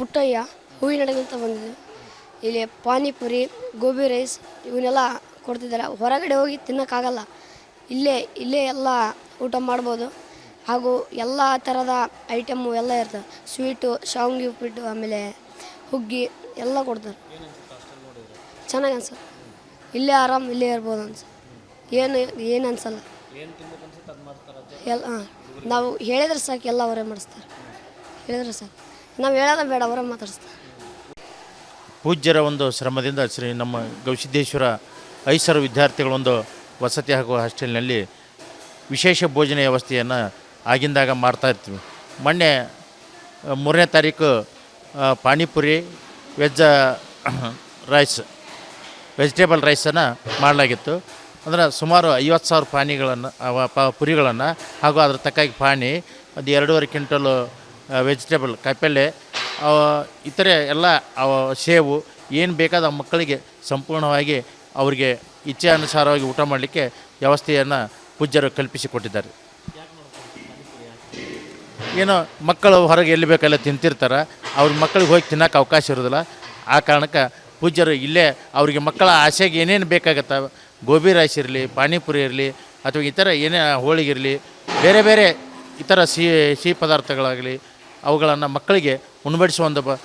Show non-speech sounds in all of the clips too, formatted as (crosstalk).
ಪುಟ್ಟಯ್ಯ ಹೂವಿನ ಅಂತ ಬಂದಿದೆ. ಇಲ್ಲಿ ಪಾನಿಪುರಿ, ಗೋಬಿ ರೈಸ್ ಇವನ್ನೆಲ್ಲ ಕೊಡ್ತಿದ್ದಾರೆ. ಹೊರಗಡೆ ಹೋಗಿ ತಿನ್ನೋಕ್ಕಾಗಲ್ಲ. ಇಲ್ಲೇ ಇಲ್ಲೇ ಎಲ್ಲ ಊಟ ಮಾಡ್ಬೋದು. ಹಾಗೂ ಎಲ್ಲ ಥರದ ಐಟಮ್ಮು ಎಲ್ಲ ಇರ್ತವೆ ಸ್ವೀಟು ಶಾವಂಗಿ ಉಪ್ಪಿಟ್ಟು, ಆಮೇಲೆ ಹುಗ್ಗಿ ಎಲ್ಲ ಕೊಡ್ತಾರೆ. ಚೆನ್ನಾಗಿ ಅನ್ಸಲ್ಲ ಇಲ್ಲೇ ಆರಾಮ್ ಇಲ್ಲೇ ಇರ್ಬೋದು ಅನ್ಸ ಏನು ಏನು ಅನ್ಸಲ್ಲ. ಎಲ್ಲ ನಾವು ಹೇಳಿದ್ರೆ ಸಾಕು, ಎಲ್ಲ ಅವರೇ ಮಾಡಿಸ್ತಾರೆ. ಹೇಳಿದ್ರೆ ಸಾಕು. ನಾವು ಹೇಳೋದ ಬೇಡ, ಅವರ ಮಾತಾಡಿಸ್ತಾರೆ. ಪೂಜ್ಯರ ಒಂದು ಶ್ರಮದಿಂದ ಶ್ರೀ ನಮ್ಮ ಗವಿಸಿದ್ದೇಶ್ವರ ಐಸರು ವಿದ್ಯಾರ್ಥಿಗಳೊಂದು ವಸತಿ ಹಾಗೂ ಹಾಸ್ಟೆಲ್ನಲ್ಲಿ ವಿಶೇಷ ಭೋಜನ ವ್ಯವಸ್ಥೆಯನ್ನು ಆಗಿಂದಾಗ ಮಾಡ್ತಾ ಇರ್ತೀವಿ. ಮೊನ್ನೆ ಮೂರನೇ ತಾರೀಕು ಪಾನಿಪುರಿ ವೆಜ್ (coughs) ರೈಸ್, ವೆಜಿಟೇಬಲ್ ರೈಸನ್ನು ಮಾಡಲಾಗಿತ್ತು. ಅಂದರೆ ಸುಮಾರು ಐವತ್ತು ಸಾವಿರ ಪಾನಿಗಳನ್ನು ಪುರಿಗಳನ್ನು ಹಾಗೂ ಅದರ ತಕ್ಕಾಗಿ ಪಾನಿ, ಅದು ಎರಡೂವರೆ ಕ್ವಿಂಟಲು ವೆಜಿಟೇಬಲ್ ಕಾಯಿಪಲ್ಲೆ ಇತರೆ ಎಲ್ಲ ಸೇವು ಏನು ಬೇಕಾದ ಮಕ್ಕಳಿಗೆ ಸಂಪೂರ್ಣವಾಗಿ ಅವರಿಗೆ ಇಚ್ಛೆ ಅನುಸಾರವಾಗಿ ಊಟ ಮಾಡಲಿಕ್ಕೆ ವ್ಯವಸ್ಥೆಯನ್ನು ಪೂಜ್ಯರು ಕಲ್ಪಿಸಿಕೊಟ್ಟಿದ್ದಾರೆ. ಏನೋ ಮಕ್ಕಳು ಹೊರಗೆ ಎಲ್ಲಿ ಬೇಕಲ್ಲ ತಿಂತಿರ್ತಾರೆ, ಅವ್ರ ಮಕ್ಕಳಿಗೆ ಹೋಗಿ ತಿನ್ನೋಕೆ ಅವಕಾಶ ಇರೋದಿಲ್ಲ. ಆ ಕಾರಣಕ್ಕೆ ಪೂಜ್ಯರು ಇಲ್ಲೇ ಅವರಿಗೆ ಮಕ್ಕಳ ಆಸೆಗೆ ಏನೇನು ಬೇಕಾಗತ್ತೆ, ಗೋಬಿ ರೈಸ್ ಇರಲಿ, ಪಾನಿಪುರಿ ಇರಲಿ, ಅಥವಾ ಇತರ ಏನೇ ಹೋಳಿಗೆ ಇರಲಿ, ಬೇರೆ ಬೇರೆ ಇತರ ಸಿಹಿ ಸಿಹಿ ಪದಾರ್ಥಗಳಾಗಲಿ ಅವುಗಳನ್ನು ಮಕ್ಕಳಿಗೆ ಉಣಬಡಿಸುವ ಒಂದು ಬ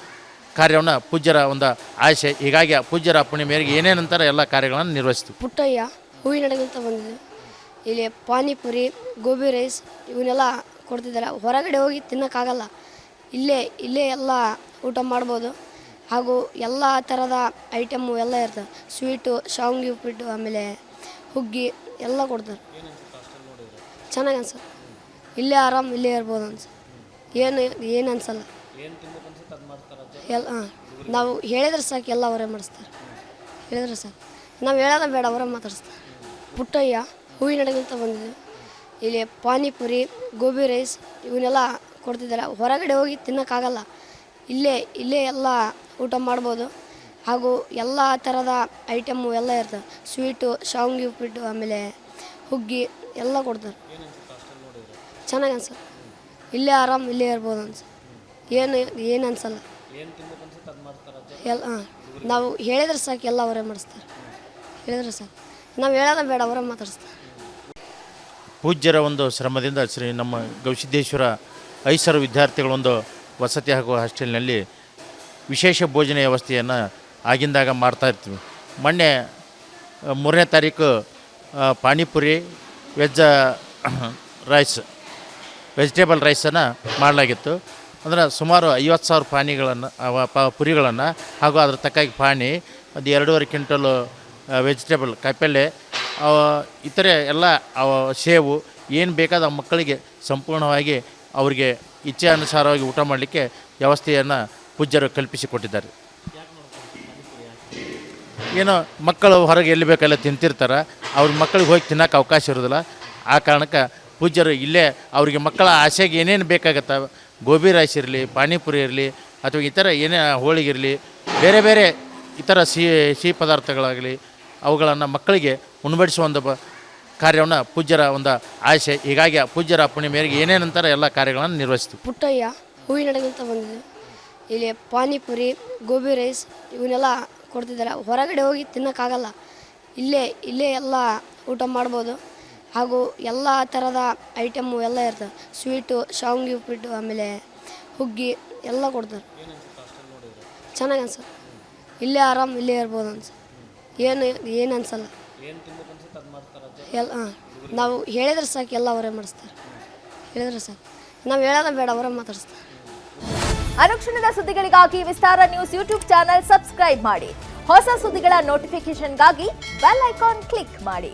ಕಾರ್ಯವನ್ನು ಪೂಜ್ಯರ ಒಂದು ಆಶೆ ಹೀಗಾಗಿ ಆ ಪೂಜ್ಯರ ಮೇರೆಗೆ ಏನೇನಂತಾರೆ ಎಲ್ಲ ಕಾರ್ಯಗಳನ್ನು ನಿರ್ವಹಿಸ್ತೀವಿ. ಪುಟ್ಟಯ್ಯ ಹೂವಿನ ಅಂತ ಬಂದಿದೆ ಇಲ್ಲಿ ಪಾನಿಪುರಿ ಗೋಬಿ ರೈಸ್ ಇವನ್ನೆಲ್ಲ ಕೊಡ್ತಿದ್ದಾರೆ. ಹೊರಗಡೆ ಹೋಗಿ ತಿನ್ನೋಕ್ಕಾಗಲ್ಲ. ಇಲ್ಲೇ ಇಲ್ಲೇ ಎಲ್ಲ ಊಟ ಮಾಡ್ಬೋದು. ಹಾಗೂ ಎಲ್ಲ ಥರದ ಐಟಮ್ಮು ಎಲ್ಲ ಇರ್ತವೆ ಸ್ವೀಟು ಶಾವಂಗಿ ಉಪ್ಪಿಟ್ಟು ಆಮೇಲೆ ಹುಗ್ಗಿ ಎಲ್ಲ ಕೊಡ್ತಾರೆ. ಚೆನ್ನಾಗಿ ಅನ್ಸುತ್ತೆ. ಇಲ್ಲೇ ಆರಾಮ್ ಇಲ್ಲೇ ಇರ್ಬೋದು ಅನ್ಸ ಏನು ಏನು ಅನ್ಸಲ್ಲ. ಎಲ್ಲ, ಹಾಂ. ನಾವು ಹೇಳಿದ್ರೆ ಸಾಕು, ಎಲ್ಲ ಅವರೇ ಮಾಡಿಸ್ತಾರೆ. ಹೇಳಿದ್ರೆ ಸಾಕು. ನಾವು ಹೇಳೋದ ಬೇಡ, ಅವರೇ ಮಾತಾಡಿಸ್ತಾರೆ. ಪುಟ್ಟಯ್ಯ, ಹೂವಿನ ಅಂತ ಬಂದಿದ್ದು. ಇಲ್ಲಿ ಪಾನಿಪುರಿ, ಗೋಬಿ ರೈಸ್, ಇವನ್ನೆಲ್ಲ ಕೊಡ್ತಿದ್ದಾರೆ. ಹೊರಗಡೆ ಹೋಗಿ ತಿನ್ನೋಕ್ಕಾಗಲ್ಲ. ಇಲ್ಲೇ ಇಲ್ಲೇ ಎಲ್ಲ ಊಟ ಮಾಡ್ಬೋದು. ಹಾಗೂ ಎಲ್ಲ ಥರದ ಐಟಮ್ಮು ಎಲ್ಲ ಇರ್ತವೆ ಸ್ವೀಟು, ಶಾವಂಗಿ ಉಪ್ಪಿಟ್ಟು, ಆಮೇಲೆ ಹುಗ್ಗಿ ಎಲ್ಲ ಕೊಡ್ತಾರೆ. ಚೆನ್ನಾಗಿ ಅನ್ಸುತ್ತೆ. ಇಲ್ಲೇ ಆರಾಮ್ ಇಲ್ಲೇ ಇರ್ಬೋದು ಅನ್ಸ, ಏನು ಏನು ಅನ್ಸಲ್ಲ. ಎಲ್ಲ ನಾವು ಹೇಳಿದ್ರೆ ಸಾಕು, ಎಲ್ಲ ಅವರೇ ಮಾಡಿಸ್ತಾರೆ. ಹೇಳಿದ್ರೆ ಸಾಕು. ನಾವು ಹೇಳೋದ ಬೇಡ, ಅವರೇ ಮಾತಾಡಿಸ್ತಾರೆ. ಪೂಜ್ಯರ ಒಂದು ಶ್ರಮದಿಂದ ಶ್ರೀ ನಮ್ಮ ಗವಿಸಿದ್ದೇಶ್ವರ ಐಸರ ವಿದ್ಯಾರ್ಥಿಗಳೊಂದು ವಸತಿ ಹಾಗೂ ಹಾಸ್ಟೆಲ್ನಲ್ಲಿ ವಿಶೇಷ ಭೋಜನ ವ್ಯವಸ್ಥೆಯನ್ನು ಆಗಿಂದಾಗ ಮಾಡ್ತಾ ಇರ್ತೀವಿ. ಮೊನ್ನೆ, ಮೂರನೇ ತಾರೀಕು ಪಾನಿಪುರಿ ವೆಜ್ ರೈಸ್ ವೆಜಿಟೇಬಲ್ ರೈಸನ್ನು ಮಾಡಲಾಗಿತ್ತು. ಅಂದರೆ ಸುಮಾರು ಐವತ್ತು ಸಾವಿರ ಪಾನಿಗಳನ್ನು ಪ, ಪುರಿಗಳನ್ನು ಹಾಗೂ ಅದ್ರ ತಕ್ಕಾಗಿ ಪಾನಿ ಅದು ಎರಡೂವರೆ ಕ್ವಿಂಟಲು ವೆಜಿಟೇಬಲ್ ಕಾಯಿಪಲ್ಲೆ ಇತರೆ ಎಲ್ಲ ಸೇವು ಏನು ಬೇಕಾದ ಮಕ್ಕಳಿಗೆ ಸಂಪೂರ್ಣವಾಗಿ ಅವರಿಗೆ ಇಚ್ಛೆ ಅನುಸಾರವಾಗಿ ಊಟ ಮಾಡಲಿಕ್ಕೆ ವ್ಯವಸ್ಥೆಯನ್ನು ಪೂಜ್ಯರು ಕಲ್ಪಿಸಿಕೊಟ್ಟಿದ್ದಾರೆ. ಏನೋ ಮಕ್ಕಳು ಹೊರಗೆ ಎಲ್ಲಿ ಬೇಕಲ್ಲ ತಿಂತಿರ್ತಾರೆ, ಅವ್ರ ಮಕ್ಕಳಿಗೆ ಹೋಗಿ ತಿನ್ನೋಕೆ ಅವಕಾಶ ಇರೋದಿಲ್ಲ. ಆ ಕಾರಣಕ್ಕೆ ಪೂಜ್ಯರು ಇಲ್ಲೇ ಅವರಿಗೆ ಮಕ್ಕಳ ಆಸೆಗೆ ಏನೇನು ಬೇಕಾಗತ್ತೆ? ಗೋಬಿ ರೈಸ್ ಇರಲಿ, ಪಾನಿಪುರಿ ಇರಲಿ, ಅಥವಾ ಇತರ ಏನೇ ಹೋಳಿಗೆ ಇರಲಿ, ಬೇರೆ ಬೇರೆ ಇತರ ಸಿಹಿ ಸಿಹಿ ಪದಾರ್ಥಗಳಾಗಲಿ, ಅವುಗಳನ್ನು ಮಕ್ಕಳಿಗೆ ಉಣಬಡಿಸುವ ಒಂದು ಬ ಕಾರ್ಯವನ್ನು ಪೂಜ್ಯರ ಒಂದು ಆಸೆ. ಹೀಗಾಗಿ ಆ ಪೂಜ್ಯರ ಅಪ್ಪಣೆ ಏನೇನಂತಾರೆ ಎಲ್ಲ ಕಾರ್ಯಗಳನ್ನು ನಿರ್ವಹಿಸ್ತೀವಿ. ಪುಟ್ಟಯ್ಯ, ಹೂವಿನ ಅಂತ ಬಂದಿದೆ ಇಲ್ಲಿ ಪಾನಿಪುರಿ, ಗೋಬಿ ರೈಸ್ ಇವನ್ನೆಲ್ಲ ಕೊಡ್ತಿದ್ದಾರೆ. ಹೊರಗಡೆ ಹೋಗಿ ತಿನ್ನೋಕ್ಕಾಗಲ್ಲ. ಇಲ್ಲೇ ಇಲ್ಲೇ ಎಲ್ಲ ಊಟ ಮಾಡ್ಬೋದು. ಹಾಗೂ ಎಲ್ಲ ಥರದ ಐಟಮ್ಮು ಎಲ್ಲ ಇರ್ತವೆ ಸ್ವೀಟು ಶಾವ್ಗೆ ಉಪ್ಪಿಟ್ಟು ಆಮೇಲೆ ಹುಗ್ಗಿ ಎಲ್ಲ ಕೊಡ್ತಾರೆ. ಚೆನ್ನಾಗಿ ಸರ್ ಇಲ್ಲೇ ಆರಾಮ್ ಇಲ್ಲೇ ಇರ್ಬೋದು ಅನ್ಸ ಏನು ಏನು ಅನ್ಸಲ್ಲ. ಎಲ್ಲ, ಹಾಂ, ನಾವು ಹೇಳಿದ್ರೆ ಸಾಕು, ಎಲ್ಲ ಅವರೇ ಮಾಡಿಸ್ತಾರೆ. ಹೇಳಿದ್ರೆ ಸಾಕು. ನಾವು ಹೇಳೋದ ಬೇಡ, ಅವರೇ ಮಾತಾಡಿಸ್ತಾರೆ. ಅನುಕ್ಷಣದ ಸುದ್ದಿಗಳಿಗಾಗಿ Vistara news YouTube channel subscribe ಮಾಡಿ. ಹೊಸ ಸುದ್ದಿಗಳ ನೋಟಿಫಿಕೇಶನ್ಗಾಗಿ ಬೆಲ್ ಐಕಾನ್ ಕ್ಲಿಕ್ ಮಾಡಿ.